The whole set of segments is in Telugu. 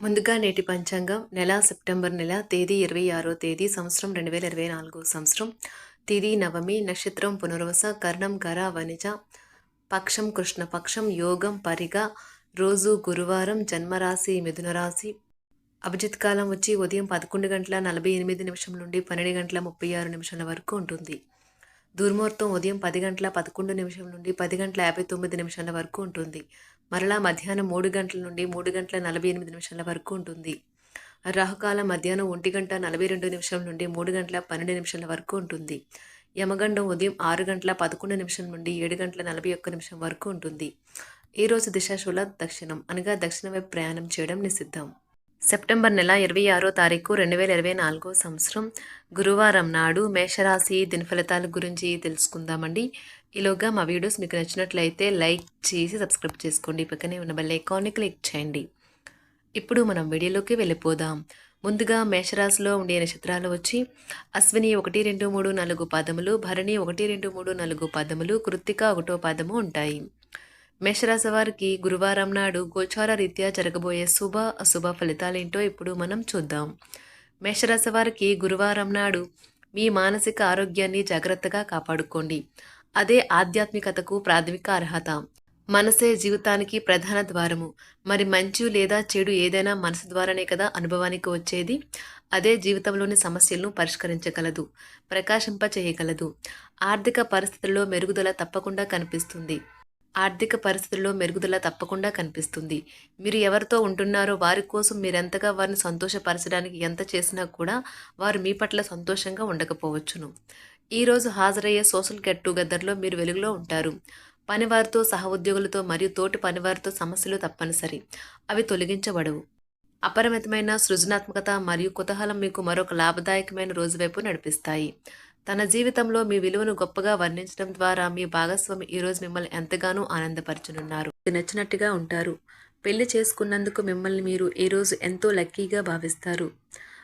ముందుగా నేటి పంచాంగం నెల సెప్టెంబర్ నెల తేదీ ఇరవై ఆరో తేదీ సంవత్సరం రెండు వేల ఇరవై నాలుగు సంవత్సరం. తిది నవమి నక్షత్రం పునర్వస కర్ణం కర వనిజ పక్షం కృష్ణపక్షం యోగం పరిగ రోజు గురువారం జన్మరాశి మిథున రాశి. అభిజిత్ కాలం వచ్చి ఉదయం పదకొండు గంటల నలభై ఎనిమిది నిమిషం నుండి పన్నెండు గంటల ముప్పై ఆరు నిమిషాల వరకు ఉంటుంది. దుర్ముహూర్తం ఉదయం పది గంటల పదకొండు నిమిషం నుండి పది గంటల యాభై తొమ్మిది నిమిషాల వరకు ఉంటుంది. మరలా మధ్యాహ్నం మూడు గంటల నుండి మూడు గంటల నలభై ఎనిమిది నిమిషాల వరకు ఉంటుంది. రాహుకాలం మధ్యాహ్నం ఒంటి గంట నలభై రెండు నిమిషం నుండి మూడు గంటల పన్నెండు నిమిషాల వరకు ఉంటుంది. యమగండం ఉదయం ఆరు గంటల పదకొండు నిమిషం నుండి ఏడు గంటల నలభై ఒక్క నిమిషం వరకు ఉంటుంది. ఈరోజు దిశాశూల దక్షిణం అనగా దక్షిణ వైపు ప్రయాణం చేయడం నిషిద్ధం. సెప్టెంబర్ నెల ఇరవై ఆరో తారీఖు రెండు వేల ఇరవై నాలుగో సంవత్సరం గురువారం నాడు మేషరాశి దినఫలితాల గురించి తెలుసుకుందామండి. ఈలోగా మా వీడియోస్ మీకు నచ్చినట్లయితే లైక్ చేసి సబ్స్క్రైబ్ చేసుకోండి. పక్కనే ఉన్న బెల్ ఐకాన్ని క్లిక్ చేయండి. ఇప్పుడు మనం వీడియోలోకి వెళ్ళిపోదాం. ముందుగా మేషరాశిలో ఉండే నక్షత్రాలు వచ్చి అశ్విని ఒకటి రెండు మూడు నాలుగు పదములు భరణి ఒకటి రెండు మూడు నాలుగు పదములు కృత్తిక ఒకటో పదము ఉంటాయి. మేషరాశి వారికి గురువారం నాడు గోచార రీత్యా జరగబోయే శుభ అశుభ ఫలితాలేంటో ఇప్పుడు మనం చూద్దాం. మేషరాశి వారికి గురువారం నాడు మీ మానసిక ఆరోగ్యాన్ని జాగ్రత్తగా కాపాడుకోండి. అదే ఆధ్యాత్మికతకు ప్రాథమిక అర్హత. మనసే జీవితానికి ప్రధాన ద్వారము. మరి మంచి లేదా చెడు ఏదైనా మనసు ద్వారానే కదా అనుభవానికి వచ్చేది? అదే జీవితంలోని సమస్యలను పరిష్కరించగలదు ప్రకాశింప చేయగలదు. ఆర్థిక పరిస్థితుల్లో మెరుగుదల తప్పకుండా కనిపిస్తుంది. ఆర్థిక పరిస్థితుల్లో మెరుగుదల తప్పకుండా కనిపిస్తుంది. మీరు ఎవరితో ఉంటున్నారో వారి కోసం మీరెంతగా వారిని సంతోషపరచడానికి ఎంత చేసినా కూడా వారు మీ పట్ల సంతోషంగా ఉండకపోవచ్చును. ఈరోజు హాజరయ్యే సోషల్ గెట్ టుగెదర్లో మీరు వెలుగులో ఉంటారు. పనివారితో సహ ఉద్యోగులతో మరియు తోటి పనివారితో సమస్యలు తప్పనిసరి. అవి తొలగించబడవు. అపరిమితమైన సృజనాత్మకత మరియు కుతూహలం మీకు మరొక లాభదాయకమైన రోజు వైపు నడిపిస్తాయి. తన జీవితంలో మీ విలువను గొప్పగా వర్ణించడం ద్వారా మీ భాగస్వామి ఈరోజు మిమ్మల్ని ఎంతగానో ఆనందపరచనున్నారు. నచ్చినట్టుగా ఉంటారు. పెళ్ళి చేసుకున్నందుకు మిమ్మల్ని మీరు ఈరోజు ఎంతో లక్కీగా భావిస్తారు.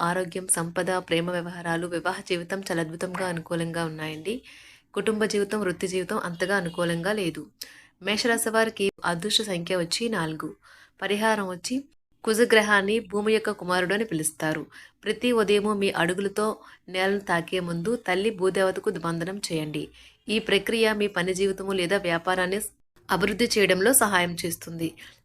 ఆరోగ్యం సంపద ప్రేమ వ్యవహారాలు వివాహ జీవితం చాలా అద్భుతంగా అనుకూలంగా ఉన్నాయండి. కుటుంబ జీవితం వృత్తి జీవితం అంతగా అనుకూలంగా లేదు. మేషరాశి వారికి అదృష్ట సంఖ్య వచ్చి నాలుగు. పరిహారం వచ్చి కుజగ్రహాన్ని భూమి యొక్క కుమారుడు అని పిలుస్తారు. ప్రతి ఉదయము మీ అడుగులతో నేలను తాకే ముందు తల్లి భూదేవతకు వందనం చేయండి. ఈ ప్రక్రియ మీ పని జీవితము లేదా వ్యాపారాన్ని అభివృద్ధి చేయడంలో సహాయం చేస్తుంది.